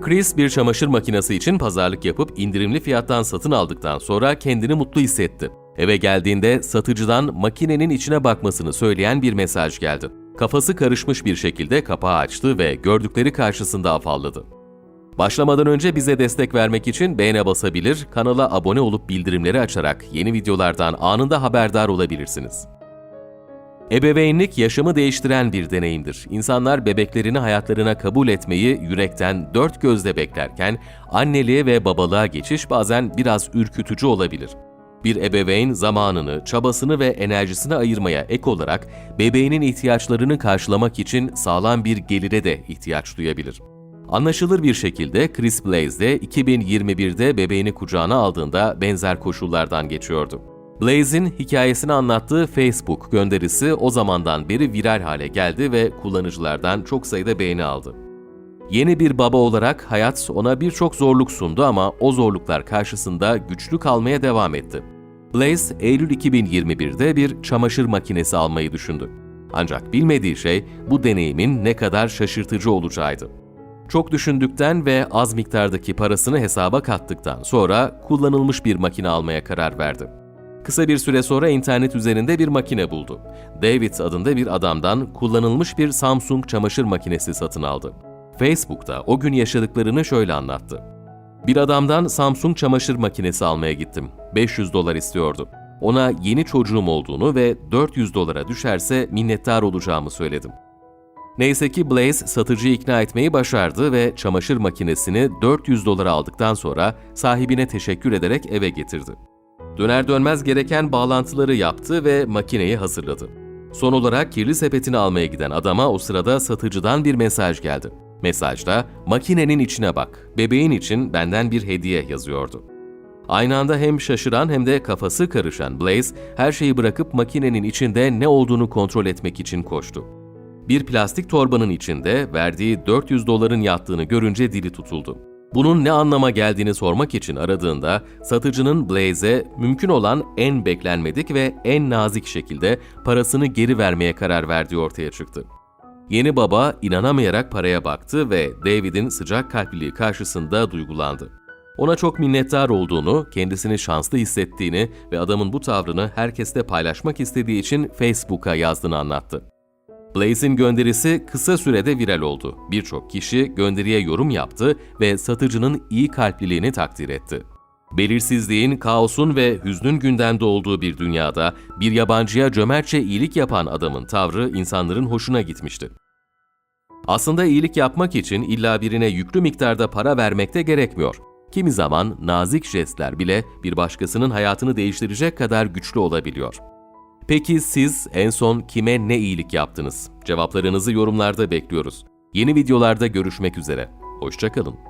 Chris bir çamaşır makinesi için pazarlık yapıp indirimli fiyattan satın aldıktan sonra kendini mutlu hissetti. Eve geldiğinde satıcıdan makinenin içine bakmasını söyleyen bir mesaj geldi. Kafası karışmış bir şekilde kapağı açtı ve gördükleri karşısında afalladı. Başlamadan önce bize destek vermek için beğene basabilir, kanala abone olup bildirimleri açarak yeni videolardan anında haberdar olabilirsiniz. Ebeveynlik yaşamı değiştiren bir deneyimdir. İnsanlar bebeklerini hayatlarına kabul etmeyi yürekten dört gözle beklerken anneliğe ve babalığa geçiş bazen biraz ürkütücü olabilir. Bir ebeveyn zamanını, çabasını ve enerjisini ayırmaya ek olarak bebeğinin ihtiyaçlarını karşılamak için sağlam bir gelire de ihtiyaç duyabilir. Anlaşılır bir şekilde Chris Blaze de 2021'de bebeğini kucağına aldığında benzer koşullardan geçiyordu. Blaze'in hikayesini anlattığı Facebook gönderisi o zamandan beri viral hale geldi ve kullanıcılardan çok sayıda beğeni aldı. Yeni bir baba olarak hayat ona birçok zorluk sundu ama o zorluklar karşısında güçlü kalmaya devam etti. Blaze, Eylül 2021'de bir çamaşır makinesi almayı düşündü. Ancak bilmediği şey bu deneyimin ne kadar şaşırtıcı olacağıydı. Çok düşündükten ve az miktardaki parasını hesaba kattıktan sonra kullanılmış bir makine almaya karar verdi. Kısa bir süre sonra internet üzerinde bir makine buldu. David adında bir adamdan kullanılmış bir Samsung çamaşır makinesi satın aldı. Facebook'ta o gün yaşadıklarını şöyle anlattı. Bir adamdan Samsung çamaşır makinesi almaya gittim. 500 dolar istiyordu. Ona yeni çocuğum olduğunu ve 400 dolara düşerse minnettar olacağımı söyledim. Neyse ki Blaze satıcıyı ikna etmeyi başardı ve çamaşır makinesini 400 dolara aldıktan sonra sahibine teşekkür ederek eve getirdi. Döner dönmez gereken bağlantıları yaptı ve makineyi hazırladı. Son olarak kirli sepetini almaya giden adama o sırada satıcıdan bir mesaj geldi. Mesajda makinenin içine bak, bebeğin için benden bir hediye yazıyordu. Aynı anda hem şaşıran hem de kafası karışan Blaze her şeyi bırakıp makinenin içinde ne olduğunu kontrol etmek için koştu. Bir plastik torbanın içinde verdiği 400 doların yattığını görünce dili tutuldu. Bunun ne anlama geldiğini sormak için aradığında satıcının Blaze'e mümkün olan en beklenmedik ve en nazik şekilde parasını geri vermeye karar verdiği ortaya çıktı. Yeni baba inanamayarak paraya baktı ve David'in sıcak kalpliliği karşısında duygulandı. Ona çok minnettar olduğunu, kendisini şanslı hissettiğini ve adamın bu tavrını herkesle paylaşmak istediği için Facebook'a yazdığını anlattı. Blaze'in gönderisi kısa sürede viral oldu. Birçok kişi gönderiye yorum yaptı ve satıcının iyi kalpliliğini takdir etti. Belirsizliğin, kaosun ve hüznün gündemde olduğu bir dünyada bir yabancıya cömertçe iyilik yapan adamın tavrı insanların hoşuna gitmişti. Aslında iyilik yapmak için illa birine yüklü miktarda para vermekte gerekmiyor. Kimi zaman nazik jestler bile bir başkasının hayatını değiştirecek kadar güçlü olabiliyor. Peki siz en son kime ne iyilik yaptınız? Cevaplarınızı yorumlarda bekliyoruz. Yeni videolarda görüşmek üzere. Hoşçakalın.